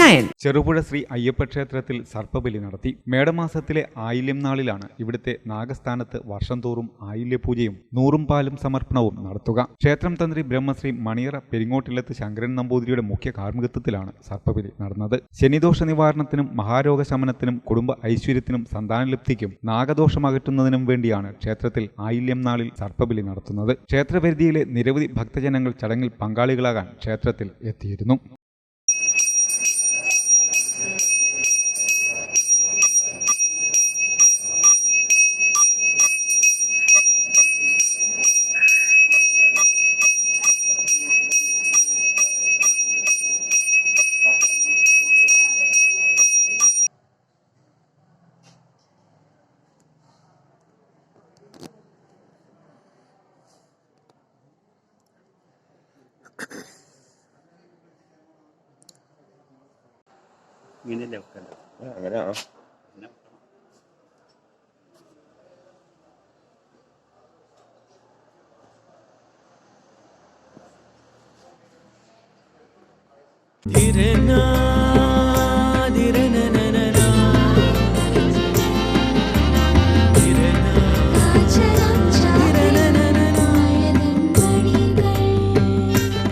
nine Cherupuzha Shri Ayyappa ക്ഷേത്രത്തിൽ സർപ്പബലി നടത്തി. മേടമാസത്തിലെ ആയില്യം നാളിലാണ് ഇവിടുത്തെ നാഗസ്ഥാനത്ത് വർഷം തോറും ആയില്യപൂജയും നൂറും പാലും സമർപ്പണവും നടത്തുക. ക്ഷേത്രം തന്ത്രി ബ്രഹ്മശ്രീ മണിയറ പെരിങ്ങോട്ടില്ലത്ത് ശങ്കരൻ നമ്പൂതിരിയുടെ മുഖ്യ കാർമ്മികത്വത്തിലാണ് സർപ്പബലി നടന്നത്. ശനിദോഷ നിവാരണത്തിനും മഹാരോഗ ശമനത്തിനും കുടുംബ ഐശ്വര്യത്തിനും സന്താനലബ്ധിക്കും നാഗദോഷം അകറ്റുന്നതിനും വേണ്ടിയാണ് ക്ഷേത്രത്തിൽ ആയില്യം നാളിൽ സർപ്പബലി നടത്തുന്നത്. ക്ഷേത്രപരിധിയിലെ നിരവധി ഭക്തജനങ്ങൾ ചടങ്ങിൽ പങ്കാളികളാകാൻ ക്ഷേത്രത്തിൽ എത്തിയിരുന്നു. ഇങ്ങനെയല്ലേ വെക്കണ്ട ആ, അങ്ങനെയാണോ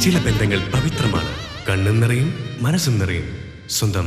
ചില ബന്ധങ്ങൾ പവിത്രമാണ്. കണ്ണും നിറയും മനസ്സും നിറയും. സ്വന്തം